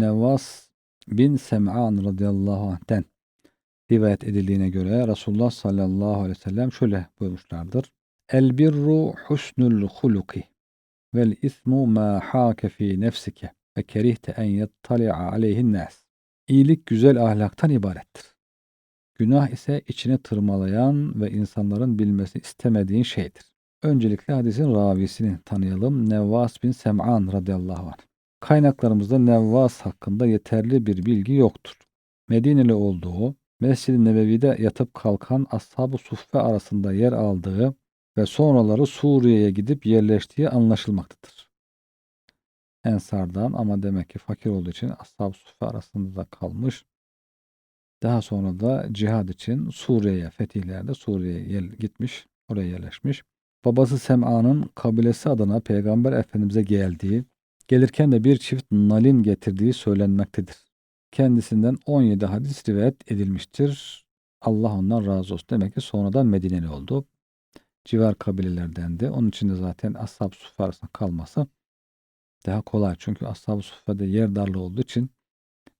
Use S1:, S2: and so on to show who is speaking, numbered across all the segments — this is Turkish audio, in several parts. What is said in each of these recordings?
S1: Nevvas bin Sem'an radıyallahu anh'ten rivayet edildiğine göre Resulullah sallallahu aleyhi ve sellem şöyle buyurmuşlardır. El birru husnul huluki vel ismu ma hake fi nefsike ve kerihte en yettali'a aleyhin nas. İyilik güzel ahlaktan ibarettir. Günah ise içine tırmalayan ve insanların bilmesini istemediğin şeydir. Öncelikle hadisin ravisini tanıyalım. Nevvas bin Sem'an radıyallahu anh. Kaynaklarımızda Nevvas hakkında yeterli bir bilgi yoktur. Medineli olduğu, Mescid-i Nebevi'de yatıp kalkan Ashab-ı Suffe arasında yer aldığı ve sonraları Suriye'ye gidip yerleştiği anlaşılmaktadır. Ensardan ama demek ki fakir olduğu için Ashab-ı Suffe arasında da kalmış. Daha sonra da cihad için Suriye'ye, fetihlerde Suriye'ye gitmiş, oraya yerleşmiş. Babası Sem'a'nın kabilesi adına Peygamber Efendimiz'e geldiği, gelirken de bir çift nalin getirdiği söylenmektedir. Kendisinden 17 hadis rivayet edilmiştir. Allah ondan razı olsun. Demek ki sonradan Medineli oldu. Civar kabilelerdendi. Onun için de zaten Ashab-ı Suffe arasında kalması daha kolay. Çünkü Ashab-ı Suffe'de yer darlığı olduğu için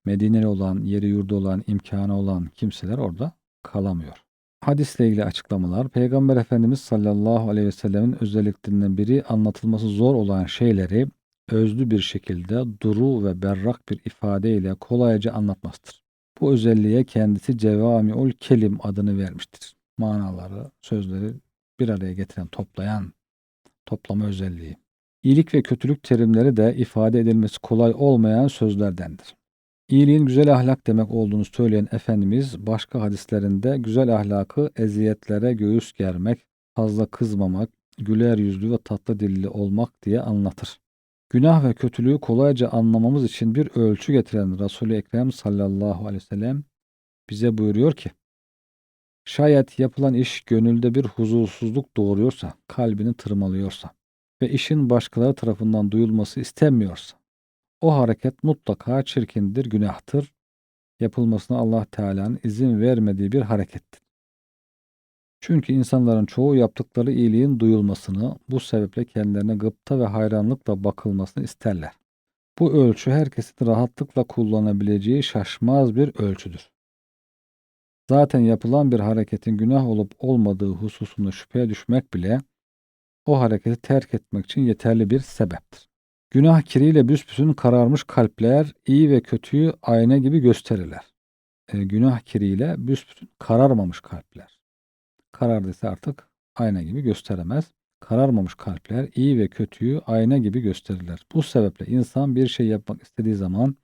S1: Medineli olan, yeri yurdu olan, imkanı olan kimseler orada kalamıyor. Hadisle ilgili açıklamalar, Peygamber Efendimiz sallallahu aleyhi ve sellemin özelliklerinden biri anlatılması zor olan şeyleri özlü bir şekilde duru ve berrak bir ifadeyle kolayca anlatmasıdır. Bu özelliğe kendisi Cevamiul Kelim adını vermiştir. Manaları, sözleri bir araya getiren, toplayan, toplama özelliği. İyilik ve kötülük terimleri de ifade edilmesi kolay olmayan sözlerdendir. İyiliğin güzel ahlak demek olduğunu söyleyen Efendimiz başka hadislerinde güzel ahlakı eziyetlere göğüs germek, fazla kızmamak, güler yüzlü ve tatlı dilli olmak diye anlatır. Günah ve kötülüğü kolayca anlamamız için bir ölçü getiren Resul-i Ekrem sallallahu aleyhi ve sellem bize buyuruyor ki, Şayet yapılan iş gönülde bir huzursuzluk doğuruyorsa, kalbini tırmalıyorsa ve işin başkaları tarafından duyulması istenmiyorsa, o hareket mutlaka çirkindir, günahtır. Yapılmasına Allah Teala'nın izin vermediği bir harekettir. Çünkü insanların çoğu yaptıkları iyiliğin duyulmasını, bu sebeple kendilerine gıpta ve hayranlıkla bakılmasını isterler. Bu ölçü herkesin rahatlıkla kullanabileceği şaşmaz bir ölçüdür. Zaten yapılan bir hareketin günah olup olmadığı hususunda şüpheye düşmek bile o hareketi terk etmek için yeterli bir sebeptir. Günah kiriyle büsbüsün kararmış kalpler iyi ve kötüyü ayna gibi gösterirler. E, günah kiriyle büsbüsün kararmamış kalpler. Karardıysa artık ayna gibi gösteremez. Kararmamış kalpler iyi ve kötüyü ayna gibi gösterirler. Bu sebeple insan bir şey yapmak istediği zaman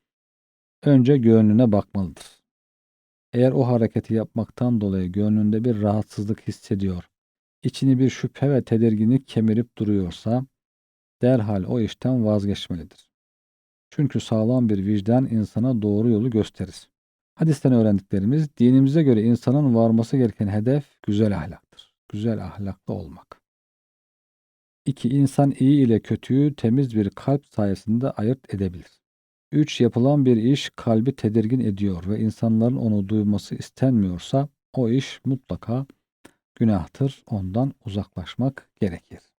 S1: önce gönlüne bakmalıdır. Eğer o hareketi yapmaktan dolayı gönlünde bir rahatsızlık hissediyor, içini bir şüphe ve tedirginlik kemirip duruyorsa, derhal o işten vazgeçmelidir. Çünkü sağlam bir vicdan insana doğru yolu gösterir. Hadisten öğrendiklerimiz dinimize göre insanın varması gereken hedef güzel ahlaktır. Güzel ahlaklı olmak. 2. İnsan iyi ile kötüyü temiz bir kalp sayesinde ayırt edebilir. 3. Yapılan bir iş kalbi tedirgin ediyor ve insanların onu duyması istenmiyorsa o iş mutlaka günahtır. Ondan uzaklaşmak gerekir.